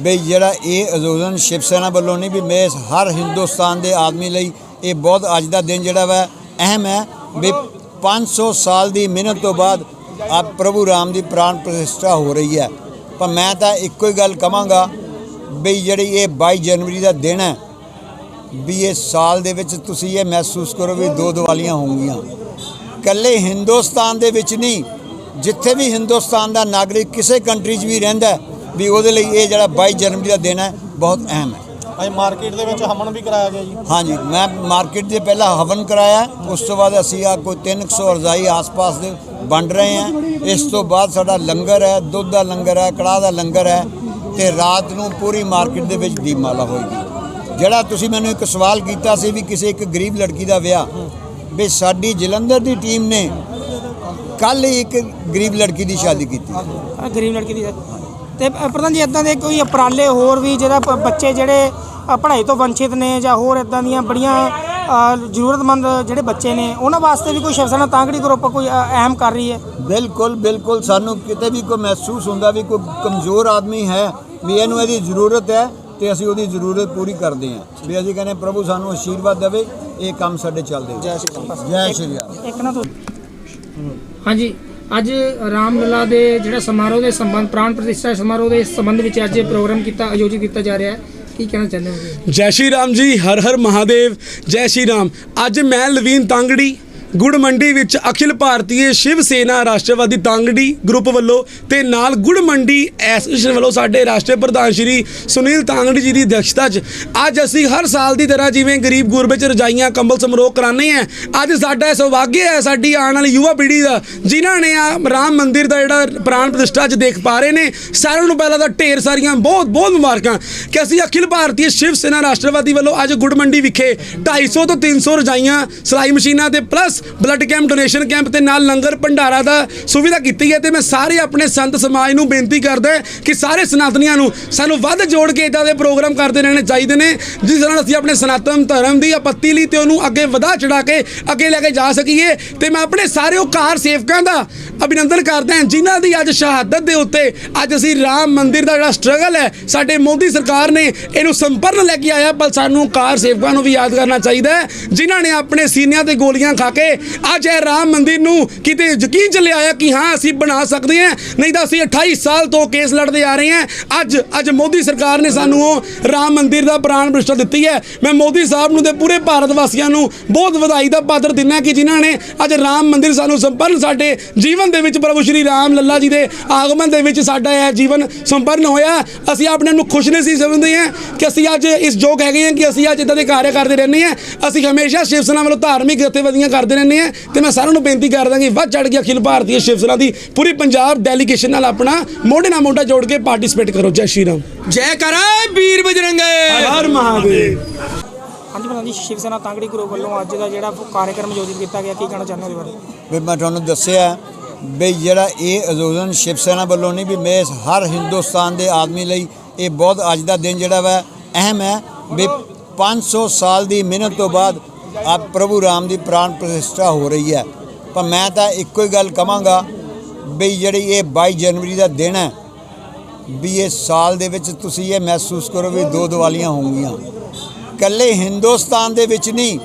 ਵੀ ਜਿਹੜਾ ਇਹ ਆਯੋਜਨ ਸ਼ਿਵ ਸੈਨਾ ਵੱਲੋਂ ਨਹੀਂ, ਵੀ ਮੈਂ ਹਰ ਹਿੰਦੁਸਤਾਨ ਦੇ ਆਦਮੀ ਲਈ ਇਹ ਬਹੁਤ ਅੱਜ ਦਾ ਦਿਨ ਜਿਹੜਾ ਵਾ ਅਹਿਮ ਹੈ, ਵੀ 500 ਸਾਲ ਦੀ ਮਿਹਨਤ ਤੋਂ ਬਾਅਦ ਆ ਪ੍ਰਭੂ ਰਾਮ ਦੀ ਪ੍ਰਾਣ ਪ੍ਰਤਿਸ਼ਠਾ ਹੋ ਰਹੀ ਹੈ। ਪਰ ਮੈਂ ਤਾਂ ਇੱਕੋ ਹੀ ਗੱਲ ਕਵਾਂਗਾ ਵੀ ਜਿਹੜੀ ਇਹ 22 ਜਨਵਰੀ ਦਾ ਦਿਨ ਹੈ, ਵੀ ਇਹ ਸਾਲ ਦੇ ਵਿੱਚ ਤੁਸੀਂ ਇਹ ਮਹਿਸੂਸ ਕਰੋ ਵੀ ਦੋ ਦੀਵਾਲੀਆਂ ਹੋਣਗੀਆਂ। ਕੱਲੇ ਹਿੰਦੁਸਤਾਨ ਦੇ ਵਿੱਚ ਨਹੀਂ, ਜਿੱਥੇ ਵੀ ਹਿੰਦੁਸਤਾਨ ਦਾ ਨਾਗਰਿਕ ਕਿਸੇ ਕੰਟਰੀ 'ਚ ਵੀ ਰਹਿੰਦਾ ਵੀ ਉਹਦੇ ਲਈ ਇਹ ਜਿਹੜਾ 22 ਜਨਵਰੀ ਦਾ ਦਿਨ ਹੈ ਬਹੁਤ ਅਹਿਮ ਹੈ। ਅੱਜ ਮਾਰਕੀਟ ਦੇ ਵਿੱਚ ਹਮਨ ਵੀ ਕਰਾਇਆ ਗਿਆ ਜੀ। ਹਾਂਜੀ ਮੈਂ ਮਾਰਕੀਟ ਦੇ ਪਹਿਲਾਂ ਹਵਨ ਕਰਾਇਆ ਉਸ ਤੋਂ ਬਾਅਦ ਅਸੀਂ ਆ ਕੋਈ 300 ਰਜ਼ਾਈ ਆਸ-ਪਾਸ ਦੇ ਵੰਡ ਰਹੇ ਹਾਂ। ਇਸ ਤੋਂ ਬਾਅਦ ਸਾਡਾ ਲੰਗਰ ਹੈ ਦੁੱਧ ਦਾ ਲੰਗਰ ਹੈ ਕੜਾਹ ਦਾ ਲੰਗਰ ਹੈ ਤੇ ਰਾਤ ਨੂੰ ਪੂਰੀ ਮਾਰਕੀਟ ਦੇ ਵਿੱਚ ਦੀਪਮਾਲਾ ਹੋਏਗੀ। ਜਿਹੜਾ ਤੁਸੀਂ ਮੈਨੂੰ ਇੱਕ ਸਵਾਲ ਕੀਤਾ ਸੀ ਵੀ ਕਿਸੇ ਇੱਕ ਗਰੀਬ ਲੜਕੀ ਦਾ ਵਿਆਹ ਵੀ ਸਾਡੀ ਜਲੰਧਰ ਦੀ ਟੀਮ ਨੇ ਕੱਲ ਇੱਕ ਗਰੀਬ ਲੜਕੀ ਦੀ ਸ਼ਾਦੀ ਕੀਤੀ। ਆਹ ਗਰੀਬ ਲੜਕੀ ਦੀ ਤੇ ਪ੍ਰਧਾਨ ਜੀ ਇਦਾਂ ਦੇ ਕੋਈ ਉਪਰਾਲੇ ਹੋਰ ਵੀ ਜਿਹੜਾ ਪ- ਬੱਚੇ ਜਿਹੜੇ ਅ, ਪੜ੍ਹਾਈ ਤੋਂ ਵੰਚਿਤ ਨੇ ਜਾਂ ਹੋਰ ਇਦਾਂ ਦੀਆਂ ਬੜੀਆਂ ਅ, ਜ਼ਰੂਰਤਮੰਦ ਜਿਹੜੇ ਬੱਚੇ ਨੇ ਉਹਨਾਂ ਵਾਸਤੇ ਵੀ ਕੋਈ ਸ਼ਿਵਸੈਨਾ ਤਾਂਗੜੀ ਗਰੁੱਪ ਕੋਈ ਅ, ਅਹਿਮ ਕਰ ਰਹੀ ਹੈ? ਬਿਲਕੁਲ ਬਿਲਕੁਲ ਸਾਨੂੰ ਕਿਤੇ ਵੀ ਕੋਈ ਮਹਿਸੂਸ ਹੁੰਦਾ ਵੀ ਕੋਈ ਕਮਜ਼ੋਰ ਆਦਮੀ ਹੈ ਵੀ ਇਹਨੂੰ ਇਹਦੀ ਜ਼ਰੂਰਤ ਹੈ ਤੇ ਅਸੀਂ ਉਹਦੀ ਜ਼ਰੂਰਤ ਪੂਰੀ ਕਰਦੇ ਹਾਂ। ਵੀ ਅਸੀਂ ਕਹਿੰਦੇ ਪ੍ਰਭੂ ਸਾਨੂੰ ਆਸ਼ੀਰਵਾਦ ਦੇਵੇ ਇਹ ਕੰਮ ਸਾਡੇ ਚੱਲਦੇ ਜੈ ਸ਼੍ਰੀ ਰਾਮ ਜੈ ਸ਼੍ਰੀ ਰਾਮ ਇੱਕ ਨਾ ਤੋਂ ਹਾਂਜੀ। ਅੱਜ ਰਾਮਲਲਾ ਦੇ ਜਿਹੜਾ ਸਮਾਰੋਹ ਦੇ ਸੰਬੰਧ, ਪ੍ਰਾਣ ਪ੍ਰਤਿਸ਼ਠਾ ਸਮਾਰੋਹ ਦੇ ਸੰਬੰਧ ਵਿੱਚ ਅੱਜ ਪ੍ਰੋਗਰਾਮ ਕੀਤਾ, ਆਯੋਜਿਤ ਕੀਤਾ ਜਾ ਰਿਹਾ ਹੈ। ਕੀ ਕਹਿਣਾ ਚਾਹੁੰਦੇ ਹੋ? ਜੈ ਸ਼੍ਰੀ ਰਾਮ ਜੀ, ਹਰ ਹਰ ਮਹਾਦੇਵ, ਜੈ ਸ਼੍ਰੀ ਰਾਮ। ਅੱਜ ਮੈਂ ਲਵੀਨ ਤਾਂਗੜੀ। ਗੁੜ ਮੰਡੀ ਵਿੱਚ ਅਖਿਲ ਭਾਰਤੀ ਸ਼ਿਵ ਸੇਨਾ ਰਾਸ਼ਟਰਵਾਦੀ ਤਾਂਗੜੀ ਗਰੁੱਪ ਵੱਲੋਂ ਤੇ ਨਾਲ ਗੁੜ ਮੰਡੀ ਐਸੋਸੀਏਸ਼ਨ ਵੱਲੋਂ ਸਾਡੇ ਰਾਸ਼ਟਰੀ ਪ੍ਰਧਾਨ ਸ਼੍ਰੀ ਸੁਨੀਲ ਤਾਂਗੜੀ ਜੀ ਦੀ ਅਧਿਕਸ਼ਤਾ 'ਚ ਅੱਜ ਅਸੀਂ ਹਰ ਸਾਲ ਦੀ ਤਰ੍ਹਾਂ ਜਿਵੇਂ ਗਰੀਬ ਗੁਰਬੇ 'ਚ ਰਜਾਈਆਂ, ਕੰਬਲ ਸਮਾਰੋਹ ਕਰਾਉਂਦੇ ਆ ਅੱਜ ਸਾਡਾ ਸੁਭਾਗਿਆ ਹੈ, ਸਾਡੀ ਆਉਣ ਵਾਲੀ ਯੁਵਾ ਪੀੜ੍ਹੀ ਦਾ, ਜਿਨ੍ਹਾਂ ਨੇ ਆ ਰਾਮ ਮੰਦਿਰ ਦਾ ਜਿਹੜਾ ਪ੍ਰਾਣ ਪ੍ਰਤਿਸ਼ਠਾ 'ਚ ਦੇਖ ਪਾ ਰਹੇ ਨੇ, ਸਾਰਿਆਂ ਨੂੰ ਪਹਿਲਾਂ ਤਾਂ ਢੇਰ ਸਾਰੀਆਂ ਬਹੁਤ ਬਹੁਤ ਮੁਬਾਰਕਾਂ ਕਿ ਅਸੀਂ ਅਖਿਲ ਭਾਰਤੀ ਸ਼ਿਵ ਸੈਨਾ ਰਾਸ਼ਟਰਵਾਦੀ ਵੱਲੋਂ ਅੱਜ ਗੁੜ ਮੰਡੀ ਵਿਖੇ 250 ਤੋਂ 300 ਰਜਾਈਆਂ, ਸਿਲਾਈ ਮਸ਼ੀਨਾਂ ਤੇ plus blood camp, donation camp ਤੇ ਨਾਲ ਲੰਗਰ ਭੰਡਾਰਾ ਦਾ ਸੁਵਿਧਾ ਕੀਤੀ ਹੈ ਤੇ ਮੈਂ ਸਾਰੇ ਆਪਣੇ ਸੰਤ ਸਮਾਜ ਨੂੰ ਬੇਨਤੀ ਕਰਦਾ ਕਿ ਸਾਰੇ ਸਨਾਤਨੀਆਂ ਨੂੰ ਸਾਨੂੰ ਵੱਧ ਜੋੜ ਕੇ ਇਦਾਂ ਦੇ ਪ੍ਰੋਗਰਾਮ ਕਰਦੇ ਰਹਿਣੇ ਚਾਹੀਦੇ ਨੇ, ਜਿਸ ਨਾਲ ਅਸੀਂ ਆਪਣੇ ਸਨਾਤਨ ਧਰਮ ਦੀ ਆਪੱਤੀ ਲਈ ਤੇ ਉਹਨੂੰ ਅੱਗੇ ਵਧਾ ਚੜਾ ਕੇ ਅੱਗੇ ਲੈ ਕੇ ਜਾ ਸਕੀਏ। ਤੇ ਮੈਂ ਆਪਣੇ ਸਾਰੇ ਉਹ ਕਾਰ ਸੇਵਕਾਂ ਦਾ ਅਭਿਨੰਦਨ ਕਰਦਾ ਹਾਂ, ਜਿਨ੍ਹਾਂ ਦੀ ਅੱਜ ਸ਼ਹਾਦਤ ਦੇ ਉੱਤੇ ਅੱਜ ਅਸੀਂ ਰਾਮ ਮੰਦਿਰ ਦਾ ਜਿਹੜਾ ਸਟਰਗਲ ਹੈ, ਸਾਡੇ ਮੋਦੀ ਸਰਕਾਰ ਨੇ ਇਹਨੂੰ ਸੰਪਰਨ ਲੈ ਕੇ ਆਇਆ, ਪਰ ਸਾਨੂੰ ਕਾਰ ਸੇਵਕਾਂ ਨੂੰ ਵੀ ਯਾਦ ਕਰਨਾ ਚਾਹੀਦਾ ਹੈ, ਜਿਨ੍ਹਾਂ ਨੇ ਆਪਣੇ ਸੀਨਿਆਂ ਤੇ ਗੋਲੀਆਂ ਖਾ ਕੇ ਅੱਜ ਇਹ ਰਾਮ ਮੰਦਿਰ ਨੂੰ ਕਿਤੇ ਯਕੀਨ ਚ ਲਿਆਇਆ ਕਿ ਹਾਂ, ਅਸੀਂ ਬਣਾ ਸਕਦੇ ਹਾਂ। ਨਹੀਂ ਤਾਂ ਅਸੀਂ 28 ਸਾਲ ਤੋਂ ਕੇਸ ਲੜਦੇ ਆ ਰਹੇ ਹਾਂ। ਅੱਜ ਅੱਜ ਮੋਦੀ ਸਰਕਾਰ ਨੇ ਸਾਨੂੰ ਉਹ ਰਾਮ ਮੰਦਿਰ ਦਾ ਪ੍ਰਾਣ ਪ੍ਰਤਿਸ਼ਠਾ ਦਿੱਤੀ ਹੈ। ਮੈਂ ਮੋਦੀ ਸਾਹਿਬ ਨੂੰ ਤੇ ਪੂਰੇ ਭਾਰਤ ਵਾਸੀਆਂ ਨੂੰ ਬਹੁਤ ਵਧਾਈ ਦਾ ਪਾਤਰ ਦਿੰਦਾ ਕਿ ਜਿਨ੍ਹਾਂ ਨੇ ਅੱਜ ਰਾਮ ਮੰਦਿਰ ਸਾਨੂੰ ਸੰਪਰਨ ਸਾਡੇ ਜੀਵਨ ਦੇ ਵਿੱਚ ਪ੍ਰਭੂ ਸ਼੍ਰੀ ਰਾਮ ਲੱਲਾ ਜੀ ਦੇ ਆਗਮਨ ਦੇ ਵਿੱਚ ਸਾਡਾ ਇਹ ਜੀਵਨ ਸੰਪਰਨ ਹੋਇਆ। ਅਸੀਂ ਆਪਣੇ ਨੂੰ ਖੁਸ਼ ਨਹੀਂ ਸੀ ਸਮਝਦੇ ਹਾਂ ਕਿ ਅਸੀਂ ਅੱਜ ਇਸ ਯੋਗ ਹੈਗੇ ਹਾਂ ਕਿ ਅਸੀਂ ਅੱਜ ਇਦਾਂ ਦੇ ਕਾਰਜ ਕਰਦੇ ਰਹਿੰਦੇ ਹਾਂ। ਅਸੀਂ ਹਮੇਸ਼ਾ ਸ਼ਿਵ ਸੈਨਾ ਵੱਲੋਂ ਧਾਰਮਿਕ ਗਤੀਵਿਧੀਆਂ ਕਰਦੇ ਰਹਿੰਦੇ ਹਾਂ ਤੇ ਮੈਂ ਸਾਰਿਆਂ ਨੂੰ ਬੇਨਤੀ ਕਰਦਾ ਕਿ ਵੱਧ ਚੜ ਕੇ ਅਖਿਲ ਭਾਰਤੀ ਸ਼ਿਵ ਸੈਨਾ ਦੀ ਪੂਰੀ ਪੰਜਾਬ ਡੈਲੀਗੇਸ਼ਨ ਨਾਲ ਆਪਣਾ ਮੋਢੇ ਨਾਲ ਮੋਢਾ ਜੋੜ ਕੇ ਪਾਰਟਿਸਿਪੇਟ ਕਰੋ। ਜੈ ਸ਼੍ਰੀ ਰਾਮ। ਜੈ ਕਰਾ ਵੀਰ ਬਜਰੰਗੇ। ਹਰ ਮਹਾਦੇਵ। ਹਾਂਜੀ ਪ੍ਰਧਾਨ ਜੀ ਸ਼ਿਵ ਸੈਨਾ ਤਾਂਗੜੀ ਗਰੁੱਪ ਵੱਲੋਂ ਅੱਜ ਦਾ ਜਿਹੜਾ ਕਾਰਜਕ੍ਰਮ ਆਯੋਜਿਤ ਕੀਤਾ ਗਿਆ ਕੀ ਕਹਿਣਾ ਚਾਹੁੰਦੇ ਹੋ ਉਹਦੇ ਬਾਰੇ? ਵੀ ਮੈਂ ਤੁਹਾਨੂੰ ਦੱਸਿਆ ਵੀ ਜਿਹੜਾ ਇਹ ਆਯੋਜਨ ਸ਼ਿਵ ਸੈਨਾ ਵੱਲੋਂ ਨਹੀਂ ਵੀ ਮੈਂ ਹਰ ਹਿੰਦੁਸਤਾਨ ਦੇ ਆਦਮੀ ਲਈ ਇਹ ਬਹੁਤ ਅੱਜ ਦਾ ਦਿਨ ਜਿਹੜਾ ਵਾ ਅਹਿਮ ਹੈ ਵੀ 500 ਸਾਲ ਦੀ ਮਿਹਨਤ ਤੋਂ ਬਾਅਦ ਆ ਪ੍ਰਭੂ ਰਾਮ ਦੀ ਪ੍ਰਾਣ ਪ੍ਰਤਿਸ਼ਠਾ ਹੋ ਰਹੀ ਹੈ। ਪਰ ਮੈਂ ਤਾਂ ਇੱਕੋ ਹੀ ਗੱਲ ਕਹਾਂਗਾ ਵੀ ਜਿਹੜੀ ਇਹ 22 ਜਨਵਰੀ ਦਾ ਦਿਨ ਹੈ, ਵੀ ਇਹ ਸਾਲ ਦੇ ਵਿੱਚ ਤੁਸੀਂ ਇਹ ਮਹਿਸੂਸ ਕਰੋ ਵੀ ਦੋ ਦੀਵਾਲੀਆਂ ਹੋਣਗੀਆਂ ਕੱਲੇ ਹਿੰਦੁਸਤਾਨ ਦੇ ਵਿੱਚ ਨਹੀਂ